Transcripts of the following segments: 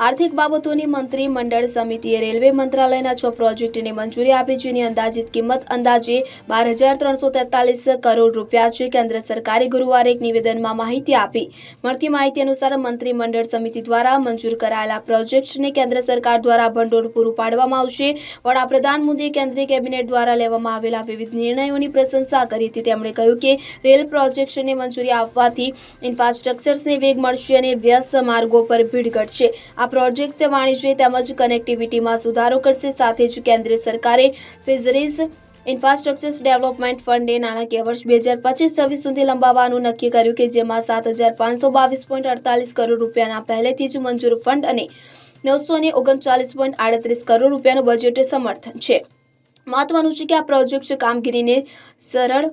આર્થિક બાબતોની મંત્રી મંડળ સમિતિએ રેલવે મંત્રાલયના છ પ્રોજેક્ટને મંજૂરી આપી જેની અંદાજિત કિંમત અંદાજે બાર હજાર ત્રણસો તેતાલીસ કરોડ રૂપિયા છે. કેન્દ્ર સરકારે ગુરુવારે એક નિવેદનમાં માહિતી આપી. મળતી માહિતી અનુસાર મંત્રી મંડળ સમિતિ દ્વારા મંજૂર કરાયેલા પ્રોજેક્ટને કેન્દ્ર સરકાર દ્વારા ભંડોળ પૂરું પાડવામાં આવશે. વડાપ્રધાન મોદીએ કેન્દ્રીય કેબિનેટ દ્વારા લેવામાં આવેલા વિવિધ નિર્ણયોની પ્રશંસા કરી હતી. તેમણે કહ્યું કે રેલ પ્રોજેક્ટને મંજૂરી આપવાથી ઇન્ફ્રાસ્ટ્રક્ચર્સને વેગ મળશે અને વ્યસ્ત માર્ગો પર ભીડ ઘટશે. આ પ્રોજેક્ટ્સ વાણિજ્ય તેમજ કનેક્ટિવિટીમાં સુધારો કરશે. સાથે જ કેન્દ્ર સરકારે ફિઝરીઝ ઇન્ફ્રાસ્ટ્રક્ચર ડેવલપમેન્ટ ફંડે નાણાકીય વર્ષ બે હજાર પચીસ છવ્વીસ સુધી લંબાવવાનું નક્કી કર્યું કે જેમાં સાત હજાર પાંચસો બાવીસ પોઈન્ટ અડતાલીસ કરોડ રૂપિયાના પહેલેથી જ મંજૂર ફંડ અને નવસો ને ઓગણચાલીસ પોઈન્ટ આડત્રીસ કરોડ રૂપિયાનું બજેટ સમર્થન છે. મહત્વનું છે કે આ પ્રોજેક્ટ કામગીરીને સરળ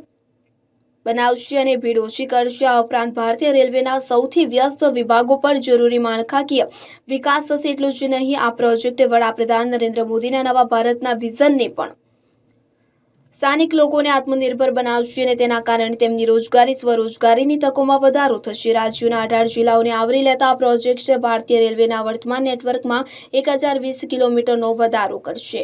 બનાવશે અને ભીડ ઓછી કરશે. આ ઉપરાંત ભારતીય રેલવેના સૌથી વ્યસ્ત વિભાગો પર જરૂરી માળખાકીય વિકાસ થશે એટલું જ નહીં, આ પ્રોજેક્ટ વડાપ્રધાન નરેન્દ્ર મોદીના નવા ભારતના વિઝનને પણ સ્થાનિક લોકોને આત્મનિર્ભર બનાવશે અને તેના કારણે તેમની રોજગારી, સ્વરોજગારીની તકોમાં વધારો થશે. રાજ્યોના અઢાર જિલ્લાઓને આવરી લેતા આ પ્રોજેક્ટ ભારતીય રેલવેના વર્તમાન નેટવર્કમાં એક કિલોમીટરનો વધારો કરશે.